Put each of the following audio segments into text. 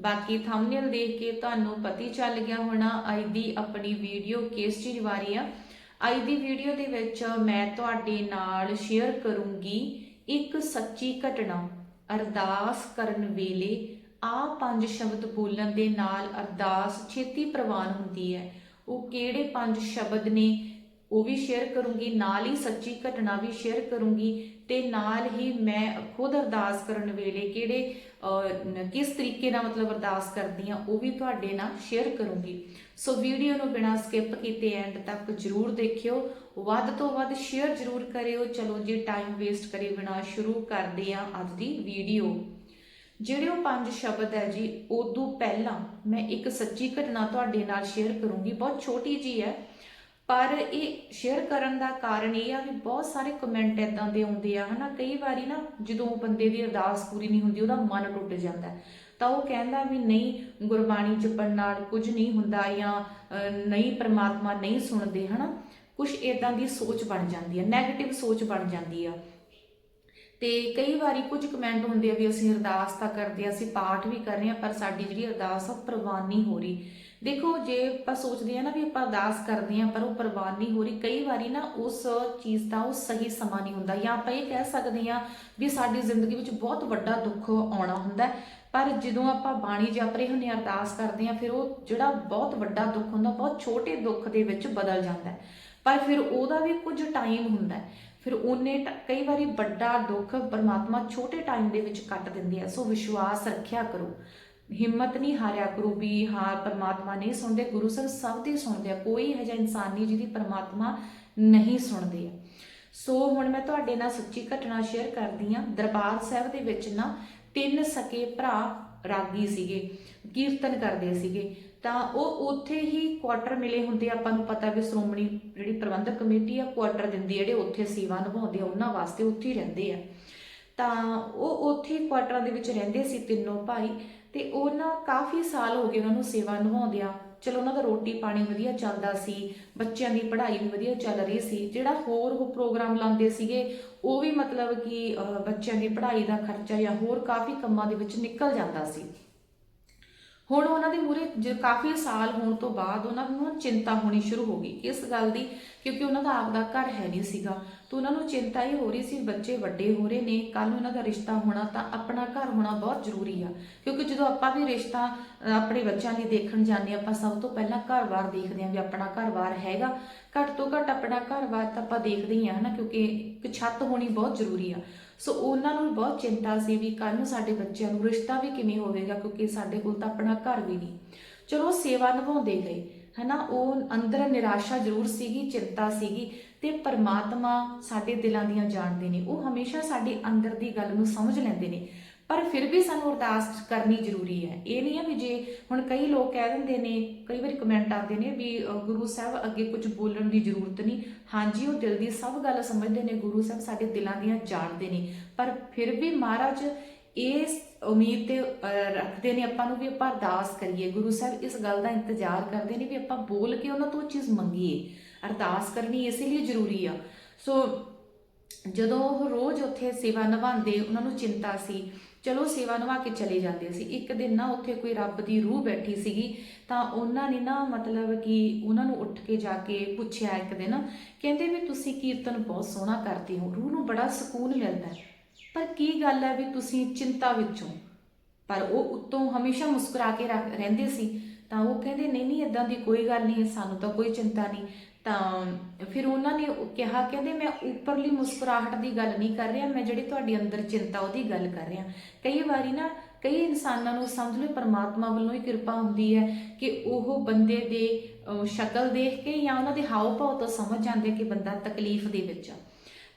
ਬਾਕੀ ਥੰਬਨੇਲ ਦੇਖ ਕੇ ਤੁਹਾਨੂੰ ਪਤਾ ਚੱਲ ਗਿਆ ਹੋਣਾ ਅੱਜ ਦੀ ਆਪਣੀ ਵੀਡੀਓ ਕਿਸ ਚੀਜ਼ ਬਾਰੇ ਆ। ਅੱਜ ਦੀ ਵੀਡੀਓ ਦੇ ਵਿੱਚ ਮੈਂ ਤੁਹਾਡੇ ਨਾਲ ਸ਼ੇਅਰ ਕਰੂੰਗੀ ਇੱਕ ਸੱਚੀ ਘਟਨਾ, ਅਰਦਾਸ ਕਰਨ ਵੇਲੇ ਆ ਪੰਜ ਸ਼ਬਦ ਬੋਲਣ ਦੇ ਨਾਲ ਅਰਦਾਸ ਛੇਤੀ ਪ੍ਰਵਾਨ ਹੁੰਦੀ ਹੈ। ਉਹ ਕਿਹੜੇ ਪੰਜ ਸ਼ਬਦ ਨੇ? ਉਹ ਵੀ ਸ਼ੇਅਰ ਕਰੂੰਗੀ, ਨਾਲ ਹੀ ਸੱਚੀ ਘਟਨਾ ਵੀ ਸ਼ੇਅਰ ਕਰੂੰਗੀ ਤੇ ਨਾਲ ਹੀ ਮੈਂ ਖੁਦ ਅਰਦਾਸ ਕਰਨ ਵੇਲੇ ਕਿਹੜੇ ਕਿਸ ਤਰੀਕੇ ਨਾਲ ਮਤਲਬ ਅਰਦਾਸ ਕਰਦੀ ਆ ਉਹ ਵੀ ਤੁਹਾਡੇ ਨਾਲ ਸ਼ੇਅਰ ਕਰੂੰਗੀ। ਸੋ ਵੀਡੀਓ ਨੂੰ ਬਿਨਾਂ ਸਕਿਪ ਕੀਤੇ ਐਂਡ ਤੱਕ ਜਰੂਰ ਦੇਖਿਓ। ਵੱਧ ਤੋਂ ਵੱਧ ਸ਼ੇਅਰ ਜਰੂਰ ਕਰਿਓ। ਚਲੋ ਜੀ ਟਾਈਮ ਵੇਸਟ ਕਰੇ ਬਿਨਾਂ ਸ਼ੁਰੂ ਕਰਦੇ ਆ ਅੱਜ ਦੀ ਵੀਡੀਓ ਜਿਹੜੇ ਉਹ ਪੰਜ ਸ਼ਬਦ ਹੈ ਜੀ, ਉਦੋਂ ਪਹਿਲਾਂ ਮੈਂ ਇੱਕ ਸੱਚੀ ਘਟਨਾ ਤੁਹਾਡੇ ਨਾਲ ਸ਼ੇਅਰ ਕਰੂੰਗੀ। ਬਹੁਤ ਛੋਟੀ ਜੀ ਹੈ। ਪਰ ਇਹ ਸ਼ੇਅਰ ਕਰਨ ਦਾ ਕਾਰਨ ਇਹ ਆ ਵੀ ਬਹੁਤ ਸਾਰੇ ਕਮੈਂਟ ਇਦਾਂ ਦੇ ਆਉਂਦੇ ਆ, ਹਨਾ? ਕਈ ਵਾਰੀ ਨਾ ਜਦੋਂ ਬੰਦੇ ਦੀ ਅਰਦਾਸ ਪੂਰੀ ਨਹੀਂ ਹੁੰਦੀ, ਉਹਦਾ ਮਨ ਟੁੱਟ ਜਾਂਦਾ ਤਾਂ ਉਹ ਕਹਿੰਦਾ ਵੀ ਨਹੀਂ, ਗੁਰਬਾਣੀ ਜਪਣ ਨਾਲ ਕੁਝ ਨਹੀਂ ਹੁੰਦਾ ਜਾਂ ਨਹੀਂ ਪ੍ਰਮਾਤਮਾ ਨਹੀਂ ਸੁਣਦੇ, ਹਨਾ? ਕੁਝ ਇਦਾਂ ਦੀ ਸੋਚ ਬਣ ਜਾਂਦੀ ਹੈ 네ਗੇਟਿਵ ਸੋਚ ਬਣ ਜਾਂਦੀ ਆ। ਤੇ ਕਈ ਵਾਰੀ ਕੁਝ ਕਮੈਂਟ ਹੁੰਦੇ ਆ ਵੀ ਅਸੀਂ ਅਰਦਾਸ ਤਾਂ ਕਰਦੇ ਆ ਅਸੀਂ ਪਾਠ ਵੀ ਕਰ ਰਹੇ ਆ ਪਰ ਸਾਡੀ ਜਿਹੜੀ ਅਰਦਾਸ ਆ ਪ੍ਰਵਾਨੀ ਹੋ ਰਹੀ। ਦੇਖੋ, ਜੇ ਆਪਾਂ ਸੋਚਦੇ ਆ ਨਾ ਵੀ ਆਪਾਂ ਅਰਦਾਸ ਕਰਦੇ ਆ ਪਰ ਉਹ ਪ੍ਰਵਾਨ ਨਹੀਂ ਹੋ ਰਹੀ, ਕਈ ਵਾਰੀ ਨਾ ਉਸ ਚੀਜ਼ ਦਾ ਉਹ ਸਹੀ ਸਮਾਂ ਨਹੀਂ ਹੁੰਦਾ। ਜਾਂ ਆਪਾਂ ਇਹ ਕਹਿ ਸਕਦੇ ਆ ਵੀ ਸਾਡੀ ਜ਼ਿੰਦਗੀ ਵਿੱਚ ਬਹੁਤ ਵੱਡਾ ਦੁੱਖ ਆਉਣਾ ਹੁੰਦਾ ਪਰ ਜਦੋਂ ਆਪਾਂ ਬਾਣੀ ਜਪ ਰਹੇ ਹੁੰਦੇ ਹਾਂ, ਅਰਦਾਸ ਕਰਦੇ ਆ ਫਿਰ ਉਹ ਜਿਹੜਾ ਬਹੁਤ ਵੱਡਾ ਦੁੱਖ ਹੁੰਦਾ, ਬਹੁਤ ਛੋਟੇ ਦੁੱਖ ਦੇ ਵਿੱਚ ਬਦਲ ਜਾਂਦਾ ਪਰ ਫਿਰ ਉਹਦਾ ਵੀ ਕੁਝ ਟਾਈਮ ਹੁੰਦਾ ਫਿਰ ਉਹਨੇ ਕਈ ਵਾਰੀ ਵੱਡਾ ਦੁੱਖ ਪਰਮਾਤਮਾ ਛੋਟੇ ਟਾਈਮ ਦੇ ਵਿੱਚ ਕੱਟ ਦਿੰਦੇ ਆ ਸੋ ਵਿਸ਼ਵਾਸ ਰੱਖਿਆ ਕਰੋ। ਹਿੰਮਤ ਨਹੀਂ ਹਾਰਿਆ ਕਰੋ ਵੀ ਹਾਂ, ਪਰਮਾਤਮਾ ਨਹੀਂ ਸੁਣਦੇ। ਗੁਰੂ ਸਾਹਿਬ ਸਭ ਦੀ ਸੁਣਦੇ ਆ। ਕੋਈ ਇਹੋ ਜਿਹਾ ਇਨਸਾਨ ਨਹੀਂ ਜਿਹਦੀ ਪਰਮਾਤਮਾ ਨਹੀਂ ਸੁਣਦੇ ਆ। ਸੋ ਹੁਣ ਮੈਂ ਤੁਹਾਡੇ ਨਾਲ ਸੱਚੀ ਘਟਨਾ ਸ਼ੇਅਰ ਕਰਦੀ ਆ ਦਰਬਾਰ ਸਾਹਿਬ ਦੇ ਵਿੱਚ ਨਾ ਤਿੰਨ ਸਕੇ ਭਰਾ ਰਾਗੀ ਸੀਗੇ, ਕੀਰਤਨ ਕਰਦੇ ਸੀਗੇ। ਤਾਂ ਉਹ ਉੱਥੇ ਹੀ ਕੁਆਟਰ ਮਿਲੇ ਹੁੰਦੇ ਆਪਾਂ ਨੂੰ ਪਤਾ ਵੀ ਸ਼੍ਰੋਮਣੀ ਜਿਹੜੀ ਪ੍ਰਬੰਧਕ ਕਮੇਟੀ ਆ ਕੁਆਟਰ ਦਿੰਦੀ ਜਿਹੜੇ ਉੱਥੇ ਸੇਵਾ ਨਿਭਾਉਂਦੇ ਆ, ਉਹਨਾਂ ਵਾਸਤੇ ਉੱਥੇ ਹੀ ਰਹਿੰਦੇ ਆ। ਤਾਂ ਉਹ ਉੱਥੇ ਕੁਆਟਰਾਂ ਦੇ ਵਿੱਚ ਰਹਿੰਦੇ ਸੀ ਤਿੰਨੋਂ ਭਾਈ, ਤੇ ਉਹਨਾਂ ਕਾਫੀ ਸਾਲ ਹੋ ਗਏ ਉਹਨਾਂ ਨੂੰ ਸੇਵਾ ਨਿਭਾਉਂਦਿਆਂ। ਚਲੋ ਉਹਨਾਂ ਦਾ ਰੋਟੀ ਪਾਣੀ ਵਧੀਆ ਚੱਲਦਾ ਸੀ, ਬੱਚਿਆਂ ਦੀ ਪੜ੍ਹਾਈ ਵੀ ਵਧੀਆ ਚੱਲ ਰਹੀ ਸੀ, ਜਿਹੜਾ ਹੋਰ ਉਹ ਪ੍ਰੋਗਰਾਮ ਲਾਉਂਦੇ ਸੀਗੇ, ਉਹ ਵੀ ਮਤਲਬ ਕਿ ਬੱਚਿਆਂ ਦੀ ਪੜ੍ਹਾਈ ਦਾ ਖਰਚਾ ਜਾਂ ਹੋਰ ਕਾਫੀ ਕੰਮਾਂ ਦੇ ਵਿੱਚ ਨਿਕਲ ਜਾਂਦਾ ਸੀ। ਹੁਣ ਉਹਨਾਂ ਦੇ ਮੂਰੇ ਜ ਕਾਫੀ ਸਾਲ ਹੋਣ ਤੋਂ ਬਾਅਦ ਉਹਨਾਂ ਨੂੰ ਚਿੰਤਾ ਹੋਣੀ ਸ਼ੁਰੂ ਹੋ ਗਈ। ਇਸ ਗੱਲ ਦੀ ਕਿਉਂਕਿ ਉਹਨਾਂ ਦਾ ਆਪਦਾ ਘਰ ਹੈ ਨਹੀਂ ਸੀਗਾ। ਤਾਂ ਉਹਨਾਂ ਨੂੰ ਚਿੰਤਾ ਇਹ ਹੋ ਰਹੀ ਸੀ ਬੱਚੇ ਵੱਡੇ ਹੋ ਰਹੇ ਨੇ ਕੱਲ ਉਹਨਾਂ ਦਾ ਰਿਸ਼ਤਾ ਹੋਣਾ ਤਾਂ ਆਪਣਾ ਘਰ ਹੋਣਾ ਬਹੁਤ ਜ਼ਰੂਰੀ ਆ। ਕਿਉਂਕਿ ਜਦੋਂ ਆਪਾਂ ਵੀ ਰਿਸ਼ਤਾ ਆਪਣੇ ਬੱਚਿਆਂ ਲਈ ਦੇਖਣ ਜਾਂਦੇ ਹਾਂ, ਆਪਾਂ ਸਭ ਤੋਂ ਪਹਿਲਾਂ ਘਰ-ਬਾਰ ਦੇਖਦੇ ਹਾਂ ਵੀ ਆਪਣਾ ਘਰ-ਬਾਰ ਹੈਗਾ। ਘੱਟ ਤੋਂ ਘੱਟ ਆਪਣਾ ਘਰ-ਬਾਰ ਤਾਂ ਆਪਾਂ ਦੇਖਦੇ ਹੀ ਆ ਹਨਾ ਕਿਉਂਕਿ ਇੱਕ ਛੱਤ ਹੋਣੀ ਬਹੁਤ ਜ਼ਰੂਰੀ ਆ। ਸੋ ਉਹਨਾਂ ਨੂੰ ਬਹੁਤ ਚਿੰਤਾ ਸੀ ਵੀ ਕੱਲ ਨੂੰ ਸਾਡੇ ਬੱਚਿਆਂ ਨੂੰ ਰਿਸ਼ਤਾ ਵੀ ਕਿਵੇਂ ਹੋਵੇਗਾ, ਕਿਉਂਕਿ ਸਾਡੇ ਕੋਲ ਤਾਂ ਆਪਣਾ ਘਰ ਵੀ ਨਹੀਂ। ਚਲੋ ਸੇਵਾ ਨਿਭਾਉਂਦੇ ਗਏ, ਹਨਾ? ਉਹ ਅੰਦਰ ਨਿਰਾਸ਼ਾ ਜ਼ਰੂਰ ਸੀਗੀ, ਚਿੰਤਾ ਸੀਗੀ, ਤੇ ਪਰਮਾਤਮਾ ਸਾਡੇ ਦਿਲਾਂ ਦੀਆਂ ਜਾਣਦੇ ਨੇ। ਉਹ ਹਮੇਸ਼ਾ ਸਾਡੇ ਅੰਦਰ ਦੀ ਗੱਲ ਨੂੰ ਸਮਝ ਲੈਂਦੇ ਨੇ। ਪਰ ਫਿਰ ਵੀ ਸਾਨੂੰ ਅਰਦਾਸ ਕਰਨੀ ਜ਼ਰੂਰੀ ਹੈ। ਇਹ ਨਹੀਂ ਹੈ ਵੀ ਜੇ ਹੁਣ ਕਈ ਲੋਕ ਕਹਿ ਦਿੰਦੇ ਨੇ, ਕਈ ਵਾਰੀ ਕਮੈਂਟ ਆਉਂਦੇ ਨੇ ਵੀ ਗੁਰੂ ਸਾਹਿਬ ਅੱਗੇ ਕੁਝ ਬੋਲਣ ਦੀ ਜ਼ਰੂਰਤ ਨਹੀਂ। ਹਾਂਜੀ, ਉਹ ਦਿਲ ਦੀ ਸਭ ਗੱਲ ਸਮਝਦੇ ਨੇ, ਗੁਰੂ ਸਾਹਿਬ ਸਾਡੇ ਦਿਲਾਂ ਦੀਆਂ ਜਾਣਦੇ ਨੇ। ਪਰ ਫਿਰ ਵੀ ਮਹਾਰਾਜ ਇਸ ਉਮੀਦ ਤੇ ਰੱਖਦੇ ਨੇ ਆਪਾਂ ਨੂੰ ਵੀ ਆਪਾਂ ਅਰਦਾਸ ਕਰੀਏ। ਗੁਰੂ ਸਾਹਿਬ ਇਸ ਗੱਲ ਦਾ ਇੰਤਜ਼ਾਰ ਕਰਦੇ ਨੇ ਵੀ ਆਪਾਂ ਬੋਲ ਕੇ ਉਹਨਾਂ ਤੋਂ ਉਹ ਚੀਜ਼ ਮੰਗੀਏ। ਅਰਦਾਸ ਕਰਨੀ ਇਸੇ ਲਈ ਜ਼ਰੂਰੀ ਆ। ਸੋ ਜਦੋਂ ਉਹ ਰੋਜ਼ ਉੱਥੇ ਸੇਵਾ ਨਿਭਾਉਂਦੇ, ਉਹਨਾਂ ਨੂੰ ਚਿੰਤਾ ਸੀ ਚਲੋ ਸੇਵਾ ਨਿਭਾ ਕੇ ਚਲੇ ਜਾਂਦੇ ਸੀ। ਇੱਕ ਦਿਨ ਨਾ ਉੱਥੇ ਕੋਈ ਰੱਬ ਦੀ ਰੂਹ ਬੈਠੀ ਸੀਗੀ, ਤਾਂ ਉਹਨਾਂ ਨੇ ਨਾ ਮਤਲਬ ਕਿ ਉਹਨਾਂ ਨੂੰ ਉੱਠ ਕੇ ਜਾ ਕੇ ਪੁੱਛਿਆ ਇੱਕ ਦਿਨ, ਕਹਿੰਦੇ ਵੀ ਤੁਸੀਂ ਕੀਰਤਨ ਬਹੁਤ ਸੋਹਣਾ ਕਰਦੇ ਹੋ, ਰੂਹ ਨੂੰ ਬੜਾ ਸਕੂਨ ਮਿਲਦਾ ਹੈ। ਪਰ ਕੀ ਗੱਲ ਹੈ ਵੀ ਤੁਸੀਂ ਚਿੰਤਾ ਵਿੱਚੋਂ ਪਰ ਉਹ ਉੱਤੋਂ ਹਮੇਸ਼ਾ ਮੁਸਕਰਾ ਕੇ ਰੱਖ- ਰਹਿੰਦੇ ਸੀ। ਤਾਂ ਉਹ ਕਹਿੰਦੇ, ਨਹੀਂ ਨਹੀਂ ਇਦਾਂ ਦੀ ਕੋਈ ਗੱਲ ਨਹੀਂ ਸਾਨੂੰ ਤਾਂ ਕੋਈ ਚਿੰਤਾ ਨਹੀਂ। ਤਾਂ ਫਿਰ ਉਹਨਾਂ ਨੇ ਕਿਹਾ, ਕਹਿੰਦੇ ਮੈਂ ਉੱਪਰਲੀ ਮੁਸਕਰਾਹਟ ਦੀ ਗੱਲ ਨਹੀਂ ਕਰ ਰਿਹਾ, ਮੈਂ ਜਿਹੜੀ ਤੁਹਾਡੀ ਅੰਦਰ ਚਿੰਤਾ ਉਹਦੀ ਗੱਲ ਕਰ ਰਿਹਾ। ਕਈ ਵਾਰੀ ਨਾ, ਕਈ ਇਨਸਾਨਾਂ ਨੂੰ ਸਮਝ ਲਓ, ਪਰਮਾਤਮਾ ਵੱਲੋਂ ਹੀ ਕਿਰਪਾ ਹੁੰਦੀ ਹੈ ਕਿ ਉਹ ਬੰਦੇ ਦੇ ਸ਼ਕਲ ਦੇਖ ਕੇ ਜਾਂ ਉਹਨਾਂ ਦੇ ਹਾਵ ਭਾਵ ਤੋਂ ਸਮਝ ਜਾਂਦੇ ਕਿ ਬੰਦਾ ਤਕਲੀਫ ਦੇ ਵਿੱਚ ਆ।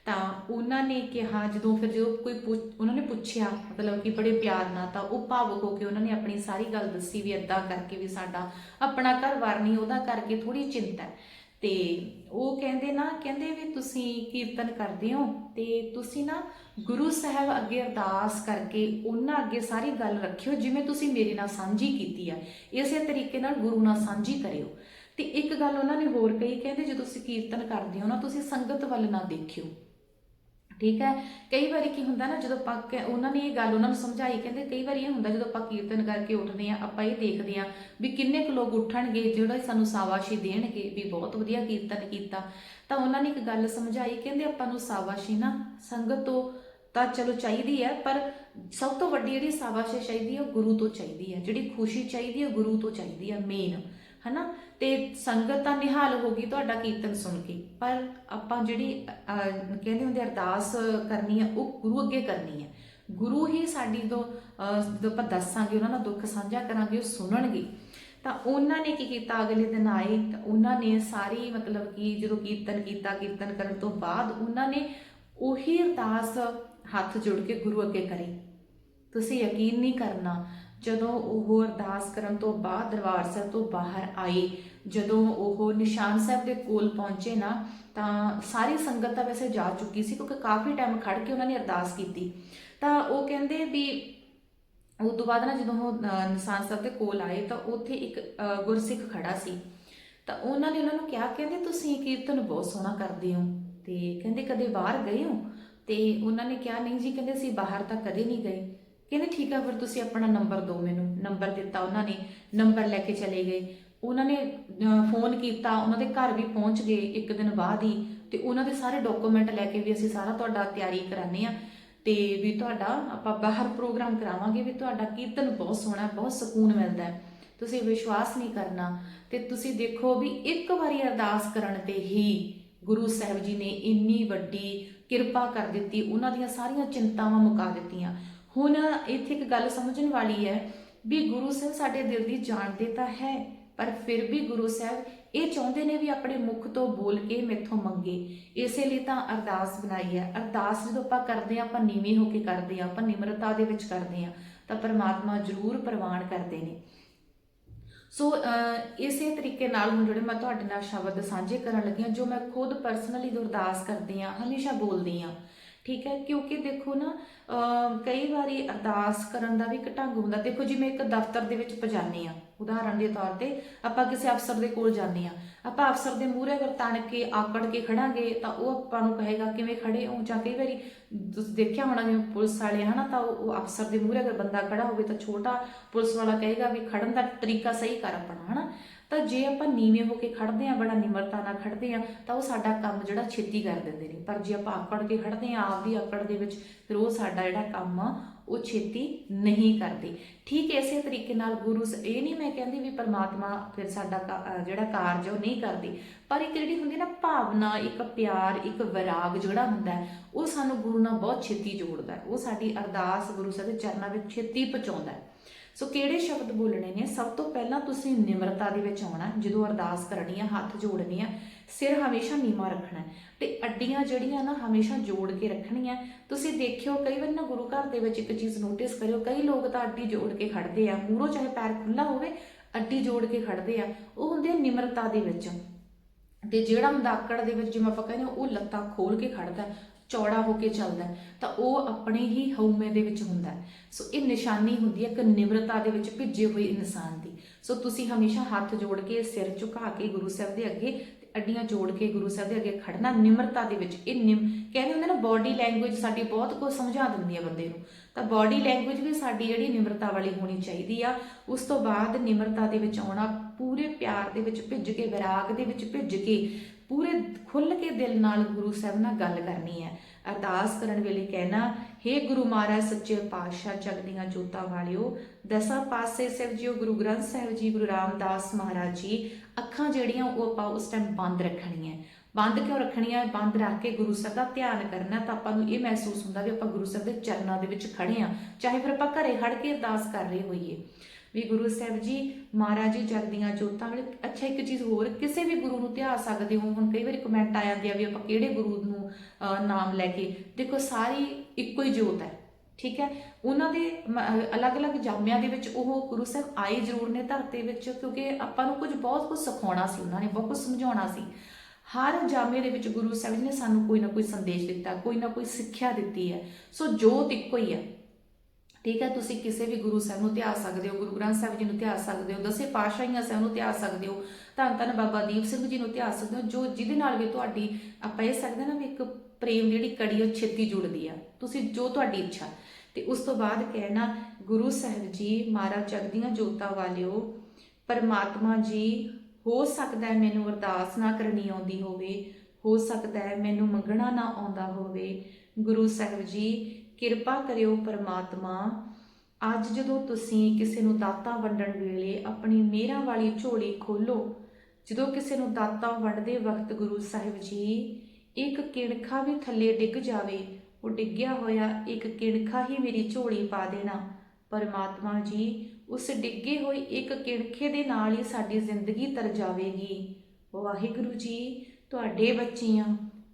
ਤਾਂ ਉਹਨਾਂ ਨੇ ਕਿਹਾ, ਜਦੋਂ ਫਿਰ ਜਦੋਂ ਕੋਈ ਪੁੱਛ- ਉਹਨਾਂ ਨੇ ਪੁੱਛਿਆ, ਮਤਲਬ ਕਿ ਬੜੇ ਪਿਆਰ ਨਾਲ, ਤਾਂ ਉਹ ਭਾਵੁਕ ਹੋ ਕੇ ਉਹਨਾਂ ਨੇ ਆਪਣੀ ਸਾਰੀ ਗੱਲ ਦੱਸੀ ਵੀ ਏਦਾਂ ਕਰਕੇ ਵੀ ਸਾਡਾ ਆਪਣਾ ਘਰ-ਬਾਰ ਨਹੀਂ, ਉਹਦਾ ਕਰਕੇ ਥੋੜੀ ਚਿੰਤਾ ਹੈ। ਤੇ ਉਹ ਕਹਿੰਦੇ ਨਾ, ਕਹਿੰਦੇ ਵੀ ਤੁਸੀਂ ਕੀਰਤਨ ਕਰਦੇ ਹੋ ਤੇ ਤੁਸੀਂ ਨਾ ਗੁਰੂ ਸਾਹਿਬ ਅੱਗੇ ਅਰਦਾਸ ਕਰਕੇ ਉਹਨਾਂ ਅੱਗੇ ਸਾਰੀ ਗੱਲ ਰੱਖਿਓ ਜਿਵੇਂ ਤੁਸੀਂ ਮੇਰੇ ਨਾਲ ਸਾਂਝੀ ਕੀਤੀ ਆ। ਇਸੇ ਤਰੀਕੇ ਨਾਲ ਗੁਰੂ ਨਾਲ ਸਾਂਝੀ ਕਰਿਓ। ਤੇ ਇੱਕ ਗੱਲ ਉਹਨਾਂ ਨੇ ਹੋਰ ਕਹੀ, ਕਹਿੰਦੇ ਜਦੋਂ ਤੁਸੀਂ ਕੀਰਤਨ ਕਰਦੇ ਹੋ ਨਾ, ਤੁਸੀਂ ਸੰਗਤ ਵੱਲ ਨਾ ਦੇਖਿਓ। ਠੀਕ ਹੈ? ਕਈ ਵਾਰੀ ਕੀ ਹੁੰਦਾ ਨਾ, ਜਦੋਂ ਆਪਾਂ ਕਹਿ- ਉਹਨਾਂ ਨੇ ਇਹ ਗੱਲ ਉਹਨਾਂ ਨੂੰ ਸਮਝਾਈ, ਕਹਿੰਦੇ ਕਈ ਵਾਰੀ ਇਹ ਹੁੰਦਾ ਜਦੋਂ ਆਪਾਂ ਕੀਰਤਨ ਕਰਕੇ ਉੱਠਦੇ ਆ ਆਪਾਂ ਇਹ ਦੇਖਦੇ ਆ ਵੀ ਕਿੰਨੇ ਕੁ ਲੋਕ ਉੱਠਣਗੇ, ਜਿਹੜਾ ਸਾਨੂੰ ਸਾਵਾਸ਼ੀ ਦੇਣਗੇ ਵੀ ਬਹੁਤ ਵਧੀਆ ਕੀਰਤਨ ਕੀਤਾ। ਤਾਂ ਉਹਨਾਂ ਨੇ ਇੱਕ ਗੱਲ ਸਮਝਾਈ, ਕਹਿੰਦੇ ਆਪਾਂ ਨੂੰ ਸਾਵਾਸ਼ੀ ਨਾ ਸੰਗਤ ਤੋਂ ਤਾਂ ਚਲੋ ਚਾਹੀਦੀ ਹੈ, ਪਰ ਸਭ ਤੋਂ ਵੱਡੀ ਜਿਹੜੀ ਸਾਵਾਸ਼ੀ ਚਾਹੀਦੀ ਹੈ ਉਹ ਗੁਰੂ ਤੋਂ ਚਾਹੀਦੀ ਹੈ, ਜਿਹੜੀ ਖੁਸ਼ੀ ਚਾਹੀਦੀ ਹੈ ਗੁਰੂ ਤੋਂ ਚਾਹੀਦੀ ਹੈ ਮੇਨ ਹਨਾ? ਤੇ ਸੰਗਤ ਤਾਂ ਨਿਹਾਲ ਹੋ ਗਈ ਤੁਹਾਡਾ ਕੀਰਤਨ ਸੁਣ ਕੇ। ਪਰ ਆਪਾਂ ਜਿਹੜੀ ਕਹਿੰਦੇ ਹੁੰਦੇ ਅਰਦਾਸ ਕਰਨੀ ਹੈ ਉਹ ਗੁਰੂ ਅੱਗੇ ਕਰਨੀ ਹੈ ਗੁਰੂ ਹੀ ਸਾਡੀ ਤੋਂ ਜਦੋਂ ਆਪਾਂ ਦੱਸਾਂਗੇ, ਉਹਨਾਂ ਦਾ ਦੁੱਖ ਸਾਂਝਾ ਕਰਾਂਗੇ, ਉਹ ਸੁਣਨਗੇ। ਤਾਂ ਉਹਨਾਂ ਨੇ ਕੀ ਕੀਤਾ? ਅਗਲੇ ਦਿਨ ਆਏ, ਤਾਂ ਉਹਨਾਂ ਨੇ ਸਾਰੀ ਮਤਲਬ ਕਿ ਜਦੋਂ ਕੀਰਤਨ ਕੀਤਾ, ਕੀਰਤਨ ਕਰਨ ਤੋਂ ਬਾਅਦ ਉਹਨਾਂ ਨੇ ਉਹੀ ਅਰਦਾਸ ਹੱਥ ਜੋੜ ਕੇ ਗੁਰੂ ਅੱਗੇ ਕਰੀ। ਤੁਸੀਂ ਯਕੀਨ ਨਹੀਂ ਕਰਨਾ ਜਦੋਂ ਉਹ ਅਰਦਾਸ ਕਰਨ ਤੋਂ ਬਾਅਦ ਦਰਬਾਰ ਸਾਹਿਬ ਤੋਂ ਬਾਹਰ ਆਏ, ਜਦੋਂ ਉਹ ਨਿਸ਼ਾਨ ਸਾਹਿਬ ਦੇ ਕੋਲ ਪਹੁੰਚੇ ਨਾ, ਤਾਂ ਸਾਰੀ ਸੰਗਤ ਤਾਂ ਵੈਸੇ ਜਾ ਚੁੱਕੀ ਸੀ ਕਿਉਂਕਿ ਕਾਫੀ ਟਾਈਮ ਖੜ ਕੇ ਉਹਨਾਂ ਨੇ ਅਰਦਾਸ ਕੀਤੀ। ਤਾਂ ਉਹ ਕਹਿੰਦੇ ਵੀ ਉਸ ਤੋਂ ਬਾਅਦ ਨਾ ਜਦੋਂ ਉਹ ਨਿਸ਼ਾਨ ਸਾਹਿਬ ਦੇ ਕੋਲ ਆਏ ਤਾਂ ਉੱਥੇ ਇੱਕ ਗੁਰਸਿੱਖ ਖੜਾ ਸੀ। ਤਾਂ ਉਹਨਾਂ ਨੇ ਉਹਨਾਂ ਨੂੰ ਕਿਹਾ, ਕਹਿੰਦੇ ਤੁਸੀਂ ਕੀਰਤਨ ਬਹੁਤ ਸੋਹਣਾ ਕਰਦੇ ਹੋ ਤੇ ਕਹਿੰਦੇ ਕਦੇ ਬਾਹਰ ਗਏ ਹੋ? ਤੇ ਉਹਨਾਂ ਨੇ ਕਿਹਾ, ਨਹੀਂ ਜੀ, ਕਹਿੰਦੇ ਅਸੀਂ ਬਾਹਰ ਤਾਂ ਕਦੇ ਨਹੀਂ ਗਏ। ਕਹਿੰਦੇ ਠੀਕ ਆ, ਫਿਰ ਤੁਸੀਂ ਆਪਣਾ ਨੰਬਰ ਦਿਓ ਮੈਨੂੰ। ਨੰਬਰ ਦਿੱਤਾ ਉਹਨਾਂ ਨੇ ਨੰਬਰ ਲੈ ਕੇ ਚਲੇ ਗਏ। ਉਹਨਾਂ ਨੇ ਫੋਨ ਕੀਤਾ, ਉਹਨਾਂ ਦੇ ਘਰ ਵੀ ਪਹੁੰਚ ਗਏ ਇੱਕ ਦਿਨ ਬਾਅਦ ਹੀ। ਤੇ ਉਹਨਾਂ ਦੇ ਸਾਰੇ ਡਾਕੂਮੈਂਟ ਲੈ ਕੇ ਵੀ ਅਸੀਂ ਸਾਰਾ ਤੁਹਾਡਾ ਤਿਆਰੀ ਕਰਾਨੇ ਆ ਤੇ ਵੀ ਤੁਹਾਡਾ ਆਪਾਂ ਬਾਹਰ ਪ੍ਰੋਗਰਾਮ ਕਰਾਵਾਂਗੇ ਵੀ ਤੁਹਾਡਾ ਕੀਰਤਨ ਬਹੁਤ ਸੋਹਣਾ, ਬਹੁਤ ਸਕੂਨ ਮਿਲਦਾ ਹੈ। ਤੁਸੀਂ ਵਿਸ਼ਵਾਸ ਨਹੀਂ ਕਰਨਾ। ਤੇ ਤੁਸੀਂ ਦੇਖੋ ਵੀ ਇੱਕ ਵਾਰੀ ਅਰਦਾਸ ਕਰਨ ਤੇ ਹੀ ਗੁਰੂ ਸਾਹਿਬ ਜੀ ਨੇ ਇੰਨੀ ਵੱਡੀ ਕਿਰਪਾ ਕਰ ਦਿੱਤੀ, ਉਹਨਾਂ ਦੀਆਂ ਸਾਰੀਆਂ ਚਿੰਤਾਵਾਂ ਮੁਕਾ ਦਿੱਤੀਆਂ। ਹੁਣ ਇੱਥੇ ਇੱਕ ਗੱਲ ਸਮਝਣ ਵਾਲੀ ਹੈ ਵੀ ਗੁਰੂ ਸਾਹਿਬ ਸਾਡੇ ਦਿਲ ਦੀ ਜਾਣਦੇ ਤਾਂ ਹੈ ਪਰ ਫਿਰ ਵੀ ਗੁਰੂ ਸਾਹਿਬ ਇਹ ਚਾਹੁੰਦੇ ਨੇ ਵੀ ਆਪਣੇ ਮੁਖ ਤੋਂ ਬੋਲ ਕੇ ਮੈਥੋਂ ਮੰਗੇ। ਇਸੇ ਲਈ ਤਾਂ ਅਰਦਾਸ ਬਣਾਈ ਹੈ। ਅਰਦਾਸ ਜਦੋਂ ਆਪਾਂ ਕਰਦੇ ਆ ਆਪਾਂ ਨੀਵੇਂ ਹੋ ਕੇ ਕਰਦੇ ਆ ਆਪਾਂ ਨਿਮਰਤਾ ਦੇ ਵਿੱਚ ਕਰਦੇ ਆ ਤਾਂ ਪਰਮਾਤਮਾ ਜ਼ਰੂਰ ਪ੍ਰਵਾਨ ਕਰਦੇ ਨੇ। ਸੋ ਅਹ, ਇਸੇ ਤਰੀਕੇ ਨਾਲ ਹੁਣ ਜਿਹੜੇ ਮੈਂ ਤੁਹਾਡੇ ਨਾਲ ਸ਼ਬਦ ਸਾਂਝੇ ਕਰਨ ਲੱਗੀ ਹਾਂ ਜੋ ਮੈਂ ਖੁਦ ਪਰਸਨਲੀ ਅਰਦਾਸ ਕਰਦੀ ਆ ਹਮੇਸ਼ਾ ਬੋਲਦੀ ਆ ਠੀਕ ਹੈ? ਕਿਉਂਕਿ ਦੇਖੋ ਨਾ ਕਈ ਵਾਰੀ ਅਰਦਾਸ ਕਰਨ ਦਾ ਵੀ ਇੱਕ ਢੰਗ ਹੁੰਦਾ। ਦੇਖੋ, ਜਿਵੇਂ ਇੱਕ ਦਫ਼ਤਰ ਦੇ ਵਿੱਚ ਪਜਾਨੇ ਆ। ਉਦਾਹਰਨ ਦੇ ਤੌਰ ਤੇ ਆਪਾਂ ਕਿਸੇ ਅਫਸਰ ਦੇ ਕੋਲ ਜਾਂਦੇ ਆ। ਆਪਾਂ ਅਫਸਰ ਦੇ ਮੂਹਰੇ ਅਗਰ ਤਣ ਕੇ ਆਕੜ ਕੇ ਖੜਾਂਗੇ, ਤਾਂ ਉਹ ਆਪਾਂ ਨੂੰ ਕਹੇਗਾ, ਕਿਵੇਂ ਖੜੇ ਹੋ? ਜਾਂ ਕਈ ਵਾਰੀ ਤੁਸੀਂ ਦੇਖਿਆ ਹੋਣਾ ਜਿਵੇਂ ਪੁਲਿਸ ਵਾਲੇ, ਹਨਾ, ਤਾਂ ਉਹ ਅਫਸਰ ਦੇ ਮੂਹਰੇ ਅਗਰ ਬੰਦਾ ਖੜਾ ਹੋਵੇ ਤਾਂ ਛੋਟਾ ਪੁਲਿਸ ਵਾਲਾ ਕਹੇਗਾ ਵੀ ਖੜਨ ਦਾ ਤਰੀਕਾ ਸਹੀ ਕਰ ਆਪਣਾ, ਹਨਾ? ਤਾਂ ਜੇ ਆਪਾਂ ਨੀਵੇਂ ਹੋ ਕੇ ਖੜਦੇ ਆ ਬੜਾ ਨਿਮਰਤਾ ਨਾਲ ਖੜਦੇ ਆ ਤਾਂ ਉਹ ਸਾਡਾ ਕੰਮ ਜਿਹੜਾ ਛੇਤੀ ਕਰ ਦਿੰਦੇ ਨੇ। ਪਰ ਜੇ ਆਪਾਂ ਆਕੜ ਕੇ ਖੜਦੇ ਆ ਆਪਦੀ ਆਕੜ ਦੇ ਵਿੱਚ, ਫਿਰ ਉਹ ਸਾਡਾ ਜਿਹੜਾ ਕੰਮ ਆ, ਉਹ ਛੇਤੀ ਨਹੀਂ ਕਰਦੇ। ਠੀਕ ਇਸੇ ਤਰੀਕੇ ਨਾਲ ਗੁਰੂ ਇਹ ਨਹੀਂ ਮੈਂ ਕਹਿੰਦੀ ਵੀ ਪਰਮਾਤਮਾ ਫਿਰ ਸਾਡਾ ਜਿਹੜਾ ਕਾਰਜ ਆ, ਉਹ ਨਹੀਂ ਕਰਦੀ। ਪਰ ਇੱਕ ਜਿਹੜੀ ਹੁੰਦੀ ਨਾ ਭਾਵਨਾ, ਇੱਕ ਪਿਆਰ, ਇੱਕ ਵਿਰਾਗ ਜਿਹੜਾ ਹੁੰਦਾ ਉਹ ਸਾਨੂੰ ਗੁਰੂ ਨਾਲ ਬਹੁਤ ਛੇਤੀ ਜੋੜਦਾ ਉਹ ਸਾਡੀ ਅਰਦਾਸ ਗੁਰੂ ਸਾਹਿਬ ਦੇ ਚਰਨਾਂ ਵਿੱਚ ਛੇਤੀ ਪਹੁੰਚਾਉਂਦਾ ਸੋ ਕਿਹੜੇ ਸ਼ਬਦ ਬੋਲਣੇ ਨੇ? ਸਭ ਤੋਂ ਪਹਿਲਾਂ ਤੁਸੀਂ ਨਿਮਰਤਾ ਦੇ ਵਿੱਚ ਆਉਣਾ ਜਦੋਂ ਅਰਦਾਸ ਕਰਨੀ ਆ ਹੱਥ ਜੋੜਨੇ ਆ ਸਿਰ ਹਮੇਸ਼ਾ ਨੀਵਾ ਰੱਖਣਾ ਤੇ ਅੱਡੀਆਂ ਜਿਹੜੀਆਂ ਨਾ ਹਮੇਸ਼ਾ ਜੋੜ ਕੇ ਰੱਖਣੀਆਂ। ਤੁਸੀਂ ਦੇਖਿਓ ਕਈ ਵਾਰ ਨਾ ਗੁਰੂ ਘਰ ਦੇ ਵਿੱਚ ਇੱਕ ਚੀਜ਼ ਨੋਟਿਸ ਕਰਿਓ ਕਈ ਲੋਕ ਤਾਂ ਅੱਡੀ ਜੋੜ ਕੇ ਖੜਦੇ ਆ। ਮੂਹਰੋਂ ਚਾਹੇ ਪੈਰ ਖੁੱਲਾ ਹੋਵੇ ਅੱਡੀ ਜੋੜ ਕੇ ਖੜਦੇ ਆ। ਉਹ ਹੁੰਦੇ ਆ ਨਿਮਰਤਾ ਦੇ ਵਿੱਚ। ਤੇ ਜਿਹੜਾ ਮਦਾਕੜ ਦੇ ਵਿੱਚ ਜਿਵੇਂ ਆਪਾਂ ਕਹਿੰਦੇ ਹਾਂ, ਉਹ ਲੱਤਾਂ ਖੋਲ ਕੇ ਖੜਦਾ। ਚੌੜਾ ਹੋ ਕੇ ਚੱਲਦਾ ਤਾਂ ਉਹ ਆਪਣੇ ਹੀ ਹਉਮੈ ਦੇ ਵਿੱਚ ਹੁੰਦਾ ਸੋ ਇਹ ਨਿਸ਼ਾਨੀ ਹੁੰਦੀ ਹੈ ਇੱਕ ਨਿਮਰਤਾ ਦੇ ਵਿੱਚ ਭਿੱਜੇ ਹੋਏ ਇਨਸਾਨ ਦੀ। ਸੋ ਤੁਸੀਂ ਹਮੇਸ਼ਾ ਹੱਥ ਜੋੜ ਕੇ ਸਿਰ ਝੁਕਾ ਕੇ ਗੁਰੂ ਸਾਹਿਬ ਦੇ ਅੱਗੇ ਅੱਡੀਆਂ ਜੋੜ ਕੇ ਗੁਰੂ ਸਾਹਿਬ ਦੇ ਅੱਗੇ ਖੜਨਾ, ਨਿਮਰਤਾ ਦੇ ਵਿੱਚ ਇਹ ਨਿਮ ਕਹਿੰਦੇ ਹੁੰਦੇ ਨਾ ਬਾਡੀ ਲੈਂਗੁਏਜ ਸਾਡੀ ਬਹੁਤ ਕੁਝ ਸਮਝਾ ਦਿੰਦੀ ਹੈ ਬੰਦੇ ਨੂੰ। ਤਾਂ ਬਾਡੀ ਲੈਂਗੁਏਜ ਵੀ ਸਾਡੀ ਜਿਹੜੀ ਨਿਮਰਤਾ ਵਾਲੀ ਹੋਣੀ ਚਾਹੀਦੀ ਆ, ਉਸ ਤੋਂ ਬਾਅਦ ਨਿਮਰਤਾ ਦੇ ਵਿੱਚ ਆਉਣਾ, ਪੂਰੇ ਪਿਆਰ ਦੇ ਵਿੱਚ ਭਿੱਜ ਕੇ, ਵਿਰਾਗ ਦੇ ਵਿੱਚ ਭਿੱਜ ਕੇ ਪੂਰੇ ਖੁੱਲ ਕੇ ਦਿਲ ਨਾਲ ਗੁਰੂ ਸਾਹਿਬ ਨਾਲ ਗੱਲ ਕਰਨੀ ਹੈ। ਅਰਦਾਸ ਕਰਨ ਵੇਲੇ ਕਹਿਣਾ हे ਗੁਰੂ ਮਹਾਰਾਜ, ਸੱਚੇ ਪਾਤਸ਼ਾਹ ਜਗ ਦੀਆਂ ਜੋਤਾਂ ਵਾਲਿਓ, ਦਸਾਂ ਪਾਸੇ ਸਾਹਿਬ ਜੀਓ ਗੁਰੂ ਗ੍ਰੰਥ ਸਾਹਿਬ ਜੀ, ਗੁਰੂ ਰਾਮਦਾਸ ਮਹਾਰਾਜ ਜੀ, ਅੱਖਾਂ ਜਿਹੜੀਆਂ ਉਹ ਆਪਾਂ ਉਸ ਟਾਈਮ ਬੰਦ ਰੱਖਣੀਆਂ ਬੰਦ ਕਿਉਂ ਰੱਖਣੀ ਰੱਖਣੀਆਂ ਬੰਦ ਰੱਖ ਕੇ ਗੁਰੂ ਸਾਹਿਬ ਦਾ ਧਿਆਨ ਕਰਨਾ ਤਾਂ ਆਪਾਂ ਨੂੰ ਇਹ ਮਹਿਸੂਸ ਹੁੰਦਾ ਵੀ ਆਪਾਂ ਗੁਰੂ ਸਾਹਿਬ ਦੇ ਚਰਨਾਂ ਦੇ ਵਿੱਚ ਖੜੇ ਆ। ਚਾਹੇ ਫਿਰ ਆਪਾਂ ਘਰੇ ਖੜ ਕੇ ਅਰਦਾਸ ਕਰ ਰਹੇ ਹੋਈਏ। ਵੀ ਗੁਰੂ ਸਾਹਿਬ ਜੀ ਮਹਾਰਾਜ ਜੀ ਜਗਦੀਆਂ ਜੋਤਾਂ ਵਾਲੇ ਅੱਛਾ ਇੱਕ ਚੀਜ਼ ਹੋਰ ਕਿਸੇ ਵੀ ਗੁਰੂ ਨੂੰ ਧਿਆ ਸਕਦੇ ਹੋ। ਹੁਣ ਕਈ ਵਾਰੀ ਕਮੈਂਟ ਆ ਜਾਂਦੇ ਆ ਵੀ ਆਪਾਂ ਕਿਹੜੇ ਗੁਰੂ ਨੂੰ ਅਹ, ਨਾਮ ਲੈ ਕੇ। ਦੇਖੋ ਸਾਰੀ ਇੱਕੋ ਹੀ ਜੋਤ ਹੈ। ਠੀਕ ਹੈ? ਉਹਨਾਂ ਦੇ ਅਲੱਗ-ਅਲੱਗ ਜਾਮਿਆਂ ਦੇ ਵਿੱਚ ਉਹ ਗੁਰੂ ਸਾਹਿਬ ਆਏ ਜ਼ਰੂਰ ਨੇ ਧਰਤੀ ਵਿੱਚ ਕਿਉਂਕਿ ਆਪਾਂ ਨੂੰ ਕੁਝ ਬਹੁਤ ਕੁਝ ਸਿਖਾਉਣਾ ਸੀ ਉਹਨਾਂ ਨੇ ਬਹੁਤ ਕੁਝ ਸਮਝਾਉਣਾ ਸੀ। ਹਰ ਜਾਮੇ ਦੇ ਵਿੱਚ ਗੁਰੂ ਸਾਹਿਬ ਜੀ ਨੇ ਸਾਨੂੰ ਕੋਈ ਨਾ ਕੋਈ ਸੰਦੇਸ਼ ਦਿੱਤਾ, ਕੋਈ ਨਾ ਕੋਈ ਸਿੱਖਿਆ ਦਿੱਤੀ ਹੈ। ਸੋ ਜੋਤ ਇੱਕੋ ਹੀ ਹੈ। ਠੀਕ ਹੈ, ਤੁਸੀਂ ਕਿਸੇ ਵੀ ਗੁਰੂ ਸਾਹਿਬ ਨੂੰ ਧਿਆ ਸਕਦੇ ਹੋ, ਗੁਰੂ ਗ੍ਰੰਥ ਸਾਹਿਬ ਜੀ ਨੂੰ ਧਿਆ ਸਕਦੇ ਹੋ, ਦਸੇ ਪਾਤਸ਼ਾਹੀਆਂ ਸਾਹਿਬ ਨੂੰ ਧਿਆ ਸਕਦੇ ਹੋ, ਧੰਨ ਧੰਨ ਬਾਬਾ ਦੀਪ ਸਿੰਘ ਜੀ ਨੂੰ ਧਿਆ ਸਕਦੇ ਹੋ, ਜੋ ਜਿਹਦੇ ਨਾਲ ਵੀ ਤੁਹਾਡੀ, ਆਪਾਂ ਇਹ ਸਕਦੇ ਨਾ ਵੀ ਇੱਕ ਪ੍ਰੇਮ ਜਿਹੜੀ ਕੜੀ ਉਹ ਛੇਤੀ ਜੁੜਦੀ ਆ। ਤੁਸੀਂ ਜੋ ਤੁਹਾਡੀ ਇੱਛਾ। ਤੇ ਉਸ ਤੋਂ ਬਾਅਦ ਕਹਿਣਾ, ਗੁਰੂ ਸਾਹਿਬ ਜੀ, ਮਹਾਰਾਜ ਜਗਦੀਆਂ ਜੋਤਾਂ ਵਾਲਿਓ, ਪਰਮਾਤਮਾ ਜੀ ਹੋ ਸਕਦਾ ਹੈ ਮੈਨੂੰ ਅਰਦਾਸ ਨਾ ਕਰਨੀ ਆਉਂਦੀ ਹੋਵੇ, ਹੋ ਸਕਦਾ ਹੈ ਮੈਨੂੰ ਮੰਗਣਾ ਨਾ ਆਉਂਦਾ ਹੋਵੇ। ਗੁਰੂ ਸਾਹਿਬ ਜੀ, ਕਿਰਪਾ ਕਰਿਓ ਪਰਮਾਤਮਾ, ਅੱਜ ਜਦੋਂ ਤੁਸੀਂ ਕਿਸੇ ਨੂੰ ਦਾਤਾਂ ਵੰਡਣ ਵੇਲੇ ਆਪਣੀ ਮਿਹਰਾਂ ਵਾਲੀ ਝੋਲੀ ਖੋਲੋ ਜਦੋਂ ਕਿਸੇ ਨੂੰ ਦਾਤਾਂ ਵੰਡਦੇ ਵਕਤ ਗੁਰੂ ਸਾਹਿਬ ਜੀ, ਇੱਕ ਕਿਣਖਾ ਵੀ ਥੱਲੇ ਡਿੱਗ ਜਾਵੇ, ਉਹ ਡਿੱਗਿਆ ਹੋਇਆ ਇੱਕ ਕਿਣਖਾ ਹੀ ਮੇਰੀ ਝੋਲੀ ਪਾ ਦੇਣਾ। ਪਰਮਾਤਮਾ ਜੀ, ਉਸ ਡਿੱਗੇ ਹੋਏ ਇੱਕ ਕਿਣਖੇ ਦੇ ਨਾਲ ਹੀ ਸਾਡੀ ਜ਼ਿੰਦਗੀ ਤਰ ਜਾਵੇਗੀ। ਵਾਹਿਗੁਰੂ ਜੀ, ਤੁਹਾਡੇ ਬੱਚੇ ਆ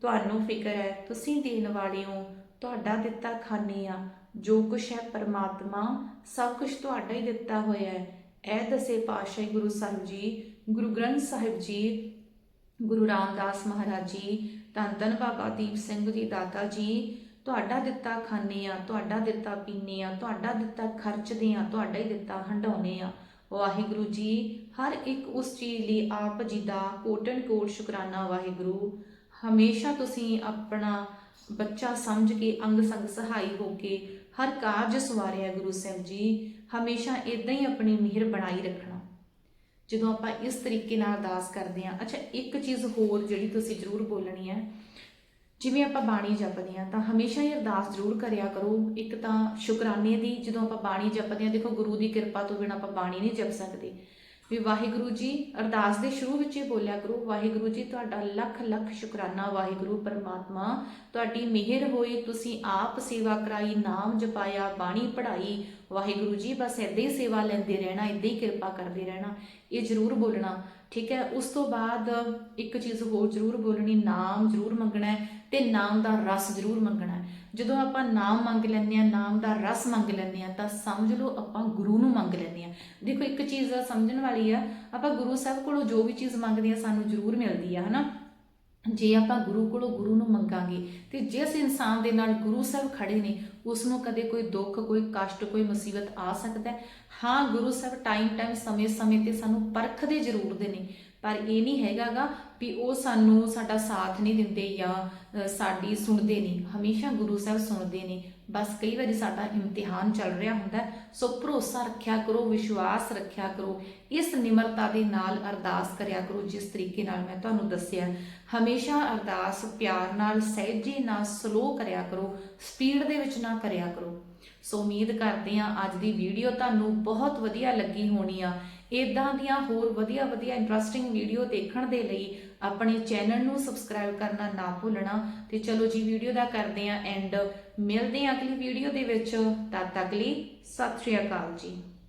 ਤੁਹਾਨੂੰ ਫਿਕਰ ਹੈ, ਤੁਸੀਂ ਦੇਣ ਵਾਲੇ ਹੋ ਤੁਹਾਡਾ ਦਿੱਤਾ ਖਾਨੇ ਆ। ਜੋ ਕੁਛ ਹੈ ਪਰਮਾਤਮਾ, ਸਭ ਕੁਝ ਤੁਹਾਡਾ ਹੀ ਦਿੱਤਾ ਹੋਇਆ ਹੈ। ਇਹ ਦਸੇ ਪਾਤਸ਼ਾਹ ਗੁਰੂ ਸਾਹਿਬ ਜੀ, ਗੁਰੂ ਗ੍ਰੰਥ ਸਾਹਿਬ ਜੀ, ਗੁਰੂ ਰਾਮਦਾਸ ਮਹਾਰਾਜ ਜੀ, ਧੰਨ ਧੰਨ ਬਾਬਾ ਦੀਪ ਸਿੰਘ ਜੀ, ਦਾਤਾ ਜੀ ਤੁਹਾਡਾ ਦਿੱਤਾ ਖਾਂਦੇ ਆ, ਤੁਹਾਡਾ ਦਿੱਤਾ ਪੀਨੇ ਆ, ਤੁਹਾਡਾ ਦਿੱਤਾ ਖਰਚਦੇ ਆ, ਤੁਹਾਡਾ ਹੀ ਦਿੱਤਾ ਹੰਡਾਉਨੇ ਆ। ਵਾਹਿਗੁਰੂ ਜੀ, ਹਰ ਇੱਕ ਉਸ ਚੀਜ਼ ਲਈ ਆਪ ਜੀ ਦਾ ਕੋਟਨ ਕੋਟ ਸ਼ੁਕਰਾਨਾ ਵਾਹਿਗੁਰੂ। ਹਮੇਸ਼ਾ ਤੁਸੀਂ ਆਪਣਾ ਬੱਚਾ ਸਮਝ ਕੇ, ਅੰਗ ਸੰਗ ਸਹਾਈ ਹੋ ਕੇ ਹਰ ਕਾਰਜ ਸਵਾਰਿਆ ਗੁਰੂ ਸਾਹਿਬ ਜੀ, ਹਮੇਸ਼ਾ ਇਦਾਂ ਹੀ ਆਪਣੀ ਮਿਹਰ ਬਣਾਈ ਰੱਖਣਾ। ਜਦੋਂ ਆਪਾਂ ਇਸ ਤਰੀਕੇ ਨਾਲ ਅਰਦਾਸ ਕਰਦੇ ਹਾਂ ਅੱਛਾ, ਇੱਕ ਚੀਜ਼ ਹੋਰ ਜਿਹੜੀ ਤੁਸੀਂ ਜ਼ਰੂਰ ਬੋਲਣੀ ਹੈ ਜਿਵੇਂ ਆਪਾਂ ਬਾਣੀ ਜਪਦੇ ਹਾਂ, ਤਾਂ ਹਮੇਸ਼ਾ ਹੀ ਅਰਦਾਸ ਜ਼ਰੂਰ ਕਰਿਆ ਕਰੋ। ਇੱਕ ਤਾਂ ਸ਼ੁਕਰਾਨੇ ਦੀ, ਜਦੋਂ ਆਪਾਂ ਬਾਣੀ ਜਪਦੇ ਹਾਂ, ਦੇਖੋ ਗੁਰੂ ਦੀ ਕਿਰਪਾ ਤੋਂ ਬਿਨਾਂ ਆਪਾਂ ਬਾਣੀ ਨਹੀਂ ਜਪ ਸਕਦੇ। ਵੀ ਵਾਹਿਗੁਰੂ ਜੀ, ਅਰਦਾਸ ਦੇ ਸ਼ੁਰੂ ਵਿੱਚ ਹੀ ਬੋਲਿਆ ਕਰੋ, ਵਾਹਿਗੁਰੂ ਜੀ, ਤੁਹਾਡਾ ਲੱਖ ਲੱਖ ਸ਼ੁਕਰਾਨਾ, ਵਾਹਿਗੁਰੂ ਪਰਮਾਤਮਾ, ਤੁਹਾਡੀ ਮਿਹਰ ਹੋਈ ਤੁਸੀਂ ਆਪ ਸੇਵਾ ਕਰਾਈ, ਨਾਮ ਜਪਾਇਆ, ਬਾਣੀ ਪੜ੍ਹਾਈ, ਵਾਹਿਗੁਰੂ ਜੀ, ਬਸ ਏਦਾਂ ਹੀ ਸੇਵਾ ਲੈਂਦੇ ਰਹਿਣਾ, ਏਦਾਂ ਹੀ ਕਿਰਪਾ ਕਰਦੇ ਰਹਿਣਾ, ਇਹ ਜ਼ਰੂਰ ਬੋਲਣਾ, ਠੀਕ ਹੈ? ਉਸ ਤੋਂ ਬਾਅਦ ਇੱਕ ਚੀਜ਼ ਹੋਰ ਜ਼ਰੂਰ ਬੋਲਣੀ, ਨਾਮ ਜ਼ਰੂਰ ਮੰਗਣਾ ਹੈ। ਤੇ ਨਾਮ ਦਾ ਰਸ ਜ਼ਰੂਰ ਮੰਗਣਾ ਜਦੋਂ ਆਪਾਂ ਨਾਮ ਮੰਗ ਲੈਂਦੇ ਆ ਨਾਮ ਦਾ ਰਸ ਮੰਗ ਲੈਂਦੇ ਆ ਤਾਂ ਸਮਝ ਲਓ ਆਪਾਂ ਗੁਰੂ ਨੂੰ ਮੰਗ ਲੈਂਦੇ ਆ ਦੇਖੋ, ਇੱਕ ਚੀਜ਼ ਸਮਝਣ ਵਾਲੀ ਆ, ਆਪਾਂ ਗੁਰੂ ਸਾਹਿਬ ਕੋਲੋਂ ਜੋ ਵੀ ਚੀਜ਼ ਮੰਗਦੇ ਆ ਸਾਨੂੰ ਜ਼ਰੂਰ ਮਿਲਦੀ ਆ, ਹਨਾ? ਜੇ ਆਪਾਂ ਗੁਰੂ ਕੋਲੋਂ ਗੁਰੂ ਨੂੰ ਮੰਗਾਂਗੇ, ਤੇ ਜਿਸ ਇਨਸਾਨ ਦੇ ਨਾਲ ਗੁਰੂ ਸਾਹਿਬ ਖੜੇ ਨੇ ਉਸ ਨੂੰ ਕਦੇ ਕੋਈ ਦੁੱਖ, ਕੋਈ ਕਸ਼ਟ, ਕੋਈ ਮੁਸੀਬਤ ਆ ਸਕਦਾ ਹੈ। ਹਾਂ, ਗੁਰੂ ਸਾਹਿਬ ਟਾਈਮ ਟਾਈਮ ਸਮੇਂ-ਸਮੇਂ ਤੇ ਸਾਨੂੰ ਪਰਖਦੇ ਜ਼ਰੂਰ ਦੇ ਨੇ ਪਰ ਇਹ ਨਹੀਂ ਹੈਗਾਗਾ ਵੀ ਉਹ ਸਾਨੂੰ ਸਾਡਾ ਸਾਥ ਨਹੀਂ ਦਿੰਦੇ ਜਾਂ ਸਾਡੀ ਸੁਣਦੇ ਨਹੀਂ। ਹਮੇਸ਼ਾ ਗੁਰੂ ਸਾਹਿਬ ਸੁਣਦੇ ਨੇ। ਬਸ ਕਈ ਵਾਰੀ ਸਾਡਾ ਇਮਤਿਹਾਨ ਚੱਲ ਰਿਹਾ ਹੁੰਦਾ ਸੋ ਭਰੋਸਾ ਰੱਖਿਆ ਕਰੋ, ਵਿਸ਼ਵਾਸ ਰੱਖਿਆ ਕਰੋ। ਇਸ ਨਿਮਰਤਾ ਦੇ ਨਾਲ ਅਰਦਾਸ ਕਰਿਆ ਕਰੋ, ਜਿਸ ਤਰੀਕੇ ਨਾਲ ਮੈਂ ਤੁਹਾਨੂੰ ਦੱਸਿਆ। ਹਮੇਸ਼ਾ ਅਰਦਾਸ, ਪਿਆਰ ਨਾਲ, ਸਹਿਜੇ ਨਾਲ ਸਲੋ ਕਰਿਆ ਕਰੋ। ਸਪੀਡ ਦੇ ਵਿੱਚ ਨਾ ਕਰਿਆ ਕਰੋ। ਸੋ ਉਮੀਦ ਕਰਦੇ ਹਾਂ ਅੱਜ ਦੀ ਵੀਡੀਓ ਤੁਹਾਨੂੰ ਬਹੁਤ ਵਧੀਆ ਲੱਗੀ ਹੋਣੀ ਆ। ਇਦਾਂ ਦੀਆਂ ਹੋਰ ਵਧੀਆ ਵਧੀਆ ਇੰਟਰਸਟਿੰਗ ਵੀਡੀਓ ਦੇਖਣ ਦੇ ਲਈ ਆਪਣੇ ਚੈਨਲ ਨੂੰ ਸਬਸਕ੍ਰਾਈਬ ਕਰਨਾ ਨਾ ਭੁੱਲਣਾ। ਤੇ ਚਲੋ ਜੀ ਵੀਡੀਓ ਦਾ ਕਰਦੇ ਹਾਂ ਐਂਡ ਮਿਲਦੇ ਹਾਂ ਅਗਲੀ ਵੀਡੀਓ ਦੇ ਵਿੱਚ। ਤਦ ਤੱਕ ਲਈ ਸਤਿ ਸ਼੍ਰੀ ਅਕਾਲ ਜੀ।